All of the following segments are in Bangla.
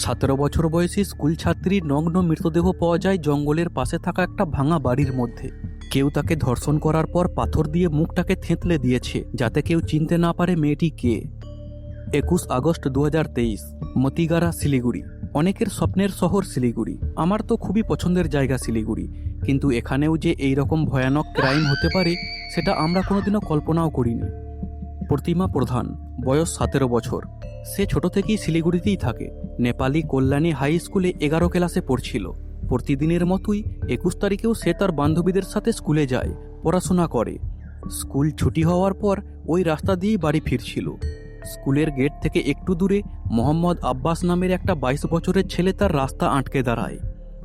সতেরো বছর বয়সী স্কুল ছাত্রীর নগ্ন মৃতদেহ পাওয়া যায় জঙ্গলের পাশে থাকা একটা ভাঙা বাড়ির মধ্যে। কেউ তাকে ধর্ষণ করার পর পাথর দিয়ে মুখটাকে থেঁতলে দিয়েছে, যাতে কেউ চিনতে না পারে মেয়েটি কে। একুশ আগস্ট দু হাজার তেইশ মতিগারা শিলিগুড়ি। অনেকের স্বপ্নের শহর শিলিগুড়ি। আমার তো খুবই পছন্দের জায়গা শিলিগুড়ি। কিন্তু এখানেও যে এই রকম ভয়ানক ক্রাইম হতে পারে, সেটা আমরা কোনোদিনও কল্পনাও করিনি। প্রতিমা প্রধান, বয়স সতেরো বছর। সে ছোট থেকেই শিলিগুড়িতেই থাকে। নেপালি কল্যাণী হাই স্কুলে এগারো ক্লাসে পড়ছিল। প্রতিদিনের মতোই একুশ তারিখেও সে তার বান্ধবীদের সাথে স্কুলে যায়, পড়াশোনা করে। স্কুল ছুটি হওয়ার পর ওই রাস্তা দিয়েই বাড়ি ফিরছিল। স্কুলের গেট থেকে একটু দূরে মোহাম্মদ আব্বাস নামের একটা বাইশ বছরের ছেলে তার রাস্তা আটকে দাঁড়ায়।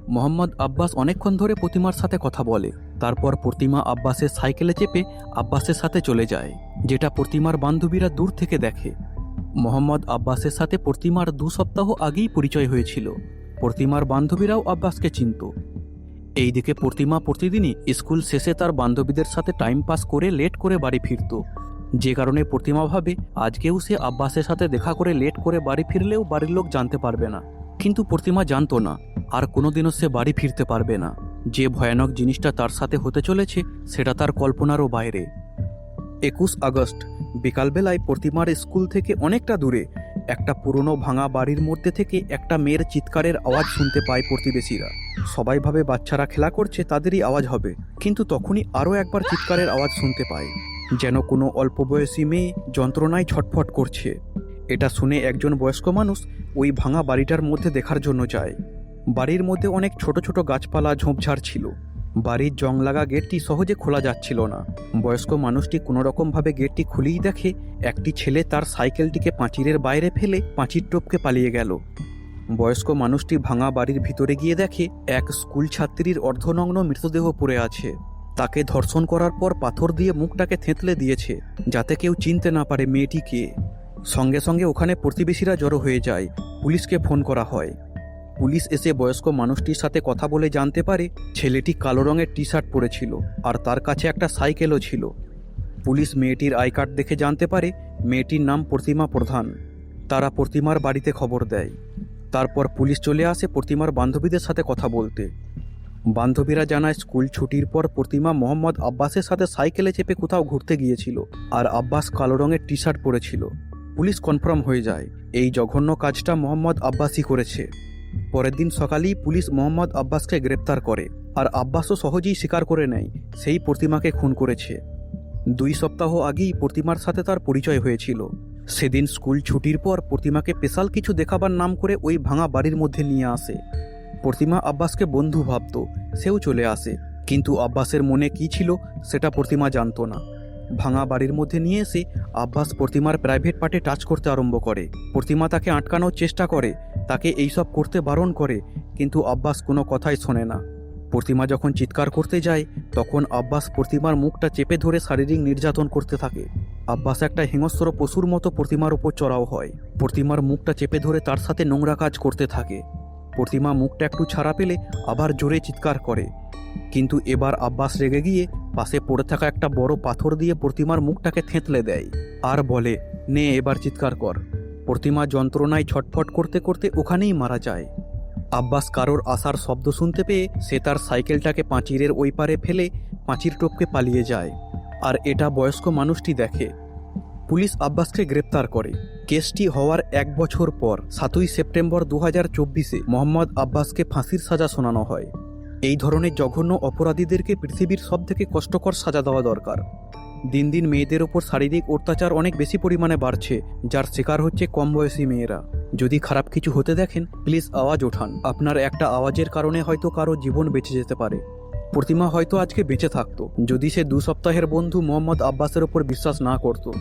মোহাম্মদ আব্বাস অনেকক্ষণ ধরে প্রতিমার সাথে কথা বলে, তারপর প্রতিমা আব্বাসের সাইকেলে চেপে আব্বাসের সাথে চলে যায়, যেটা প্রতিমার বান্ধবীরা দূর থেকে দেখে। মোহাম্মদ আব্বাসের সাথে প্রতিমার দু সপ্তাহ আগেই পরিচয় হয়েছিল। প্রতিমার বান্ধবীরাও আব্বাসকে চিনত। এইদিকে প্রতিমা প্রতিদিনই স্কুল শেষে তার বান্ধবীদের সাথে টাইম পাস করে লেট করে বাড়ি ফিরত। যে কারণে প্রতিমা ভাবে আজকেও সে আব্বাসের সাথে দেখা করে লেট করে বাড়ি ফিরলেও বাড়ির লোক জানতে পারবে না। কিন্তু প্রতিমা জানতো না, আর কোনোদিনও সে বাড়ি ফিরতে পারবে না। যে ভয়ানক জিনিসটা তার সাথে হতে চলেছে, সেটা তার কল্পনারও বাইরে। একুশ আগস্ট। বিকালবেলায় প্রতিমার স্কুল থেকে অনেকটা দূরে, একটা পুরনো ভাঙা বাড়ির মধ্যে থেকে একটা মেয়ের চিৎকারের আওয়াজ শুনতে পায় প্রতিবেশীরা। সবাই ভাবে বাচ্চারা খেলা করছে, তাদেরই আওয়াজ হবে। কিন্তু তখনই আরও একবার চিৎকারের আওয়াজ শুনতে পায়। যেন কোনো অল্প বয়সী মেয়ে যন্ত্রণায় ছটফট করছে। এটা শুনে একজন বয়স্ক মানুষ ওই ভাঙা বাড়িটার মধ্যে দেখার জন্য যায়। বাড়ির মধ্যে অনেক ছোট ছোট গাছপালা ঝোপঝাড় ছিল। বাড়ির জং লাগা গেটটি সহজে খোলা যাচ্ছিল না। বয়স্ক মানুষটি কোনোরকমভাবে গেটটি খুলেই দেখে, একটি ছেলে তার সাইকেলটিকে পাঁচিরের বাইরে ফেলে পাঁচির টোপকে পালিয়ে গেল। বয়স্ক মানুষটি ভাঙা বাড়ির ভিতরে গিয়ে দেখে, এক স্কুল ছাত্রীর অর্ধনগ্ন মৃতদেহ পড়ে আছে। তাকে ধর্ষণ করার পর পাথর দিয়ে মুখটাকে থেঁতলে দিয়েছে, যাতে কেউ চিনতে না পারে মেয়েটি কে সঙ্গে সঙ্গে ওখানে প্রতিবেশীরা জড়ো হয়ে যায়, পুলিশকে ফোন করা হয়। পুলিশ এসে বয়স্ক মানুষটির সাথে কথা বলে জানতে পারে ছেলেটি কালো রঙের টি শার্ট পরেছিল আর তার কাছে একটা সাইকেলও ছিল। পুলিশ মেয়েটির আই কার্ড দেখে জানতে পারে মেয়েটির নাম প্রতিমা প্রধান। তারা প্রতিমার বাড়িতে খবর দেয়। তারপর পুলিশ চলে আসে প্রতিমার বান্ধবীদের সাথে কথা বলতে। বান্ধবীরা জানায় স্কুল ছুটির পর প্রতিমা মোহাম্মদ আব্বাসের সাথে সাইকেলে চেপে কোথাও ঘুরতে গিয়েছিল আর আব্বাস কালো রঙের টি শার্ট পরেছিল। পুলিশ কনফার্ম হয়ে যায়, এই জঘন্য কাজটা মোহাম্মদ আব্বাসই করেছে। পরের দিন সকালেই পুলিশ মোহাম্মদ আব্বাসকে গ্রেপ্তার করে, আর আব্বাসও সহজেই স্বীকার করে নেয়, সেই প্রতিমাকে খুন করেছে। দুই সপ্তাহ আগেই প্রতিমার সাথে তার পরিচয় হয়েছিল। সেদিন স্কুল ছুটির পর প্রতিমাকে স্পেশাল কিছু দেখাবার নাম করে ওই ভাঙা বাড়ির মধ্যে নিয়ে আসে। প্রতিমা আব্বাসকে বন্ধু ভাবত, সেও চলে আসে, কিন্তু আব্বাসের মনে কি ছিল সেটা প্রতিমা জানতো না। ভাঙা বাড়ির মধ্যে নিয়ে এসে আব্বাস প্রতিমার প্রাইভেট পার্টে টাচ করতে আরম্ভ করে। প্রতিমা তাকে আটকানোর চেষ্টা করে তাকে এইসব করতে বারণ করে, কিন্তু আব্বাস কোনো কথাই শোনে না। প্রতিমা যখন চিৎকার করতে যায়, তখন আব্বাস প্রতিমার মুখটা চেপে ধরে শারীরিক নির্যাতন করতে থাকে। আব্বাস একটা হিংস্র পশুর মতো প্রতিমার উপর চড়াও হয়। প্রতিমার মুখটা চেপে ধরে তার সাথে নোংরা কাজ করতে থাকে। প্রতিমা মুখটা একটু ছাড়া পেলে আবার জোরে চিৎকার করে। কিন্তু এবার আব্বাস রেগে গিয়ে পাশে পড়ে থাকা একটা বড় পাথর দিয়ে প্রতিমার মুখটাকে থেঁতলে দেয়। আর বলে, নে, এবার চিৎকার কর। প্রতিমা যন্ত্রণায় ছটফট করতে করতে ওখানেই মারা যায়। আব্বাস কারোর আসার শব্দ শুনতে পেয়ে সে তার সাইকেলটাকে পাঁচিরের ওই পারে ফেলে পাঁচির টপকে পালিয়ে যায়। আর এটা বয়স্ক মানুষটি দেখে। পুলিশ আব্বাসকে গ্রেপ্তার করে। কেসটি হওয়ার এক বছর পর, সাতই সেপ্টেম্বর দু হাজার চব্বিশে মোহাম্মদ আব্বাসকে ফাঁসির সাজা শোনানো হয়। এই ধরনের জঘন্য অপরাধীদেরকে পৃথিবীর সবথেকে কষ্টকর সাজা দেওয়া দরকার। দিন দিন মেয়েদের ওপর শারীরিক অত্যাচার অনেক বেশি পরিমাণে বাড়ছে, যার শিকার হচ্ছে কম বয়সী মেয়েরা। যদি খারাপ কিছু হতে দেখেন, প্লিজ আওয়াজ ওঠান। আপনার একটা আওয়াজের কারণে হয়তো কারও জীবন বেঁচে যেতে পারে। প্রতিমা হয়তো আজকে বেঁচে থাকতো, যদি সে দু সপ্তাহের বন্ধু মোহাম্মদ আব্বাসের ওপর বিশ্বাস না করতো।